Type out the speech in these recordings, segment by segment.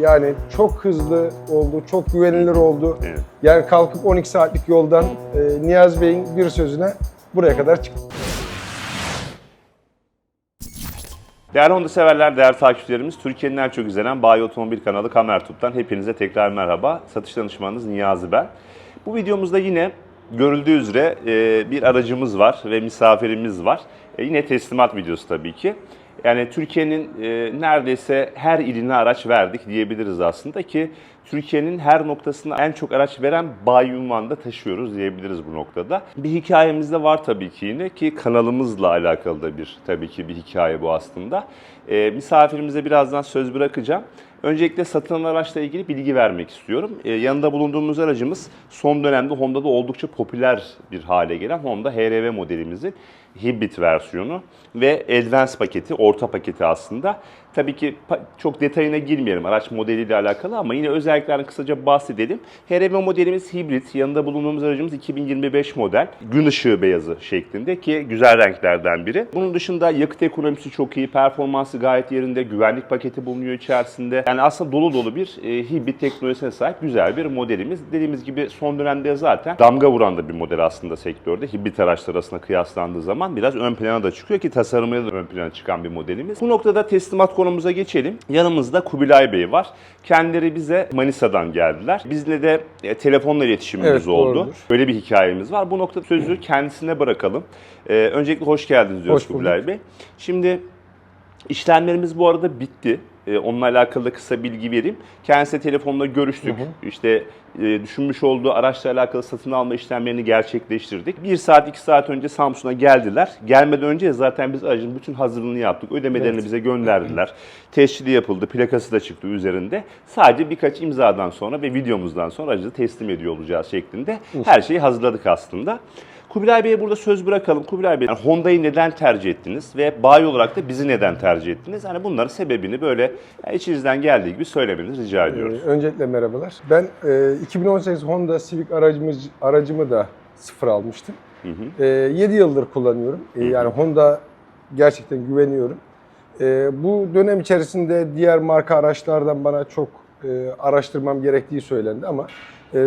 Yani çok hızlı oldu, çok güvenilir oldu. Evet. Yani kalkıp 12 saatlik yoldan e, Niyaz Bey'in bir sözüne buraya kadar çıktık. Değerli Honda severler, değerli takipçilerimiz, Türkiye'nin en çok izlenen Bayi Otomobil kanalı Kamertut'tan hepinize tekrar merhaba. Satış danışmanınız Niyazi ben. Bu videomuzda yine görüldüğü üzere e, bir aracımız var ve misafirimiz var. E, yine teslimat videosu tabii ki. Yani Türkiye'nin e, neredeyse her iline araç verdik diyebiliriz aslında ki Türkiye'nin her noktasına en çok araç veren bayi unvanı da taşıyoruz diyebiliriz bu noktada. Bir hikayemiz de var tabii ki yine ki kanalımızla alakalı da bir tabii ki bir hikaye bu aslında. E, misafirimize birazdan söz bırakacağım. Öncelikle satılan araçla ilgili bilgi vermek istiyorum. Ee, yanında bulunduğumuz aracımız son dönemde Honda'da oldukça popüler bir hale gelen Honda HR-V modelimizin hibrit versiyonu ve Advance paketi, orta paketi aslında. Tabii ki çok detayına girmeyelim araç modeliyle alakalı ama yine özelliklerini kısaca bahsedelim. HR-V modelimiz hibrit, yanında bulunduğumuz aracımız 2025 model. Gün ışığı beyazı şeklinde ki güzel renklerden biri. Bunun dışında yakıt ekonomisi çok iyi, performansı gayet yerinde, güvenlik paketi bulunuyor içerisinde. Yani aslında dolu dolu bir e, hibrit teknolojisine sahip güzel bir modelimiz. Dediğimiz gibi son dönemde zaten damga vuran da bir model aslında sektörde. Hibrit araçlar arasında kıyaslandığı zaman biraz ön plana da çıkıyor ki tasarımıyla da ön plana çıkan bir modelimiz. Bu noktada teslimat konumuza geçelim. Yanımızda Kubilay Bey var. Kendileri bize Manisa'dan geldiler. Bizle de e, telefonla iletişimimiz Evet, oldu. doğrudur. Böyle bir hikayemiz var. Bu noktada sözü kendisine bırakalım. Ee, öncelikle hoş geldiniz diyoruz Hoş bulduk. Kubilay Bey. Şimdi işlemlerimiz bu arada bitti. Ee, onunla alakalı da kısa bilgi vereyim. Kendisiyle telefonla görüştük. İşte e, düşünmüş olduğu araçla alakalı satın alma işlemlerini gerçekleştirdik. Bir saat, iki saat önce Samsun'a geldiler. Gelmeden önce zaten biz aracın bütün hazırlığını yaptık. Ödemelerini Evet. bize gönderdiler. Tescili yapıldı, plakası da çıktı üzerinde. Sadece birkaç imzadan sonra ve videomuzdan sonra aracı teslim ediyor olacağız şeklinde her şeyi hazırladık aslında. Kubilay Bey'e burada söz bırakalım. Kubilay Bey, yani Honda'yı neden tercih ettiniz ve bayi olarak da bizi neden tercih ettiniz? Hani bunların sebebini böyle yani içinizden geldiği gibi söylemenizi rica ediyoruz. Ee, öncelikle merhabalar. Ben e, 2018 Honda Civic aracımız, aracımı da sıfır almıştım. E, 7 yıldır kullanıyorum. E, yani Honda gerçekten güveniyorum. E, bu dönem içerisinde diğer marka araçlardan bana çok e, araştırmam gerektiği söylendi ama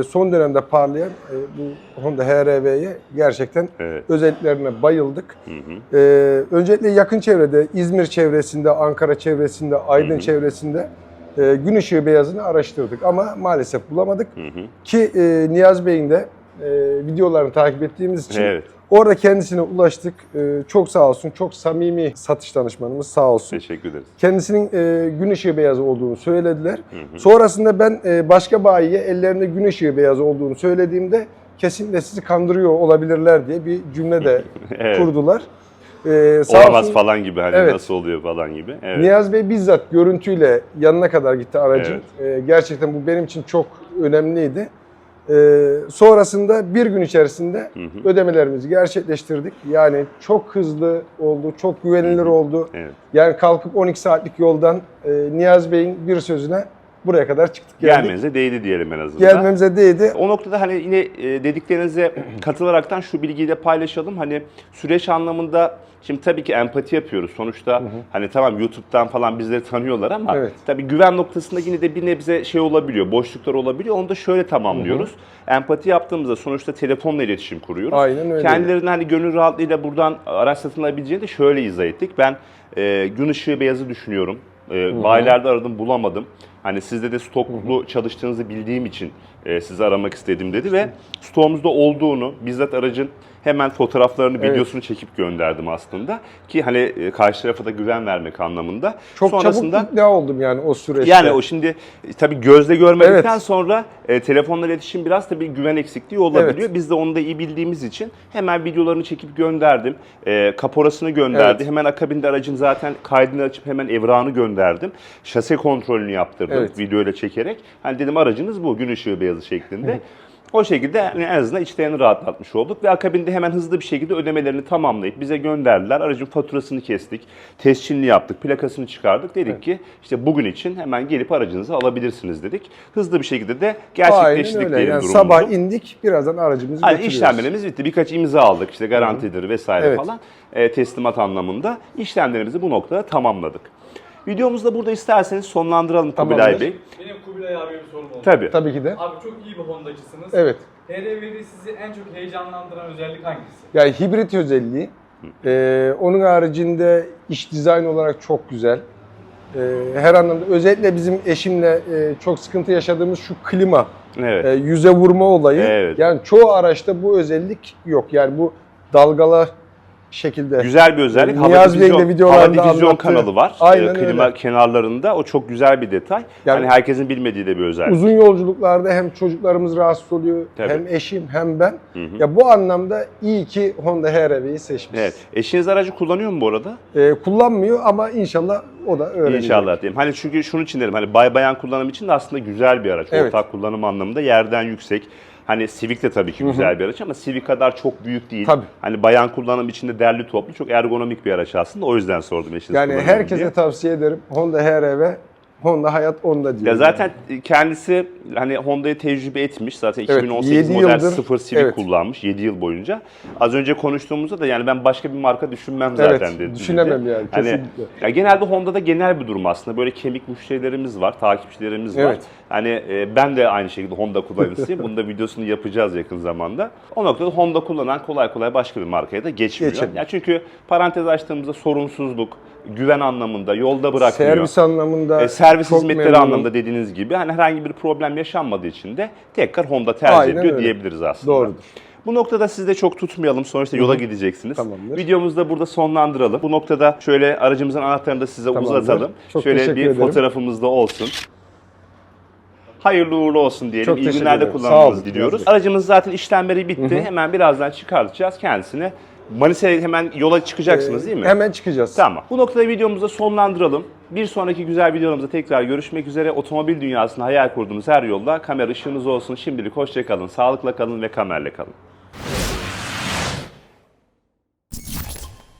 son dönemde parlayan e, bu Honda HR-V'ye gerçekten Evet. özelliklerine bayıldık. E, öncelikle yakın çevrede, İzmir çevresinde, Ankara çevresinde, Aydın çevresinde e, gün ışığı beyazını araştırdık ama maalesef bulamadık. Ki e, Niyaz Bey'in de e, videolarını takip ettiğimiz için Evet. orada kendisine ulaştık. E, çok sağ olsun, çok samimi satış danışmanımız sağ olsun. Teşekkür ederiz. Kendisinin e, gün ışığı beyazı olduğunu söylediler. Sonrasında ben e, başka bayiye ellerinde gün ışığı beyazı olduğunu söylediğimde kesinlikle sizi kandırıyor olabilirler diye bir cümle de Evet. kurdular. E, sağ Olamaz olsun, falan gibi hani Evet. nasıl oluyor falan gibi. Evet. Niyaz Bey bizzat görüntüyle yanına kadar gitti aracın. E, gerçekten bu benim için çok önemliydi. E, sonrasında bir gün içerisinde ödemelerimizi gerçekleştirdik. Yani çok hızlı oldu, çok güvenilir oldu. Evet. Yani kalkıp 12 saatlik yoldan e, Niyaz Bey'in bir sözüne buraya kadar çıktık geldik. Gelmenize değdi diyelim en azından. Gelmemize değdi. O noktada hani yine e, dediklerinize katılaraktan şu bilgiyi de paylaşalım. Hani süreç anlamında şimdi tabii ki empati yapıyoruz. Sonuçta hani tamam YouTube'dan falan bizleri tanıyorlar ama Evet. tabii güven noktasında yine de bir nebze şey olabiliyor, boşluklar olabiliyor. Onu da şöyle tamamlıyoruz. Empati yaptığımızda sonuçta telefonla iletişim kuruyoruz. Aynen öyle. Kendilerine hani gönül rahatlığıyla buradan araç satın alabileceğini de şöyle izah ettik. Ben e, gün ışığı beyazı düşünüyorum. E, bayilerde aradım bulamadım. Hani sizde de stoklu çalıştığınızı bildiğim için e, sizi aramak istedim dedi ve stoğumuzda olduğunu bizzat aracın hemen fotoğraflarını, Evet. videosunu çekip gönderdim aslında. Ki hani e, karşı tarafa da güven vermek anlamında. Çok Sonrasında çabuk ikna oldum yani o süreçte. yani o şimdi e, tabii gözle görmedikten Evet. sonra e, telefonla iletişim biraz tabii güven eksikliği olabiliyor. Evet. Biz de onu da iyi bildiğimiz için hemen videolarını çekip gönderdim. E, kaporasını gönderdi. Evet. Hemen akabinde aracın zaten kaydını açıp hemen evrağını gönderdim. Şase kontrolünü yaptırdım Evet. videoyla çekerek. Hani dedim aracınız bu gün ışığı beyazı şeklinde. O şekilde yani en azından içlerini rahatlatmış olduk ve akabinde hemen hızlı bir şekilde ödemelerini tamamlayıp bize gönderdiler. Aracın faturasını kestik, tescilini yaptık, plakasını çıkardık. Dedik ki işte bugün için hemen gelip aracınızı alabilirsiniz dedik. Hızlı bir şekilde de gerçekleştirdik diyelim Yani durumumuzu. sabah indik, birazdan aracımızı Hani götürüyoruz. işlemlerimiz bitti. Birkaç imza aldık işte garantidir vesaire Evet. falan. E, teslimat anlamında işlemlerimizi bu noktada tamamladık. Videomuzu da burada isterseniz sonlandıralım Kubilay Tamamdır. Bey. Kubilay abiye bir sorum oldu. Tabii. Tabii ki de. Abi çok iyi bir Honda'cısınız. Evet. HRV'de sizi en çok heyecanlandıran özellik hangisi? Yani hibrit özelliği. Ee, onun haricinde iş dizayn olarak çok güzel. Ee, her anlamda özellikle bizim eşimle e, çok sıkıntı yaşadığımız şu klima, Evet. e, yüze vurma olayı. Evet. Yani çoğu araçta bu özellik yok. Yani bu dalgalı şekilde. Güzel bir özellik. Niyazi Hava Bey'in de divizyon, videolarında hava divizyon anlattığı. kanalı var. Aynen Ee, klima öyle. kenarlarında. O çok güzel bir detay. Yani- hani herkesin bilmediği de bir özellik. Uzun yolculuklarda hem çocuklarımız rahatsız oluyor, Tabii. hem eşim hem ben. Ya bu anlamda iyi ki Honda HR-V'yi seçmişiz. Evet. Eşiniz aracı kullanıyor mu bu arada? Ee, kullanmıyor ama inşallah o da öğrenecek. İnşallah diyeyim. Hani çünkü şunun için derim. Hani bay bayan kullanım için de aslında güzel bir araç. Evet. Ortak kullanım anlamında yerden yüksek. Hani Civic de tabii ki güzel bir araç ama Civic kadar çok büyük değil. Tabii. Hani bayan kullanım için de derli toplu çok ergonomik bir araç aslında. O yüzden sordum eşiniz Yani herkese diye. tavsiye ederim. Honda HR-V, Honda Hayat onda diyor. Ya zaten kendisi hani Honda'yı tecrübe etmiş. Zaten Evet, 2018 yedi model yıldır- 0 Civic evet. kullanmış 7 yıl boyunca. Az önce konuştuğumuzda da yani ben başka bir marka düşünmem zaten Evet, dedi. düşünemem yani, Hani, kesinlikle. ya genelde Honda'da genel bir durum aslında. Böyle kemik müşterilerimiz var, takipçilerimiz var. Evet. Hani e, ben de aynı şekilde Honda kullanıcısıyım. Bunun da videosunu yapacağız yakın zamanda. O noktada Honda kullanan kolay kolay başka bir markaya da geçmiyor. Geçemiyor. Ya çünkü parantez açtığımızda sorunsuzluk, güven anlamında yolda bırakmıyor. Servis anlamında E, servis çok hizmetleri memnunum. anlamında dediğiniz gibi hani herhangi bir problem yaşanmadığı için de tekrar Honda tercih Aynen ediyor öyle. diyebiliriz aslında. Doğrudur. Bu noktada sizi de çok tutmayalım. Sonuçta yola gideceksiniz. Tamamdır. Videomuzu da burada sonlandıralım. Bu noktada şöyle aracımızın anahtarını da size Tamamdır. uzatalım. Çok şöyle bir ederim. fotoğrafımız da olsun. Hayırlı uğurlu olsun diyelim. Çok İyi günlerde kullanmanızı diliyoruz. Aracımız zaten işlemleri bitti. Hemen birazdan çıkartacağız kendisini. Manisa'ya hemen yola çıkacaksınız değil mi? Ee, Hemen çıkacağız. Tamam. Bu noktada videomuzu sonlandıralım. Bir sonraki güzel videolarımızda tekrar görüşmek üzere. Otomobil dünyasında hayal kurduğumuz her yolda kamera ışığınız olsun. Şimdilik hoşçakalın, sağlıkla kalın ve kamerle kalın.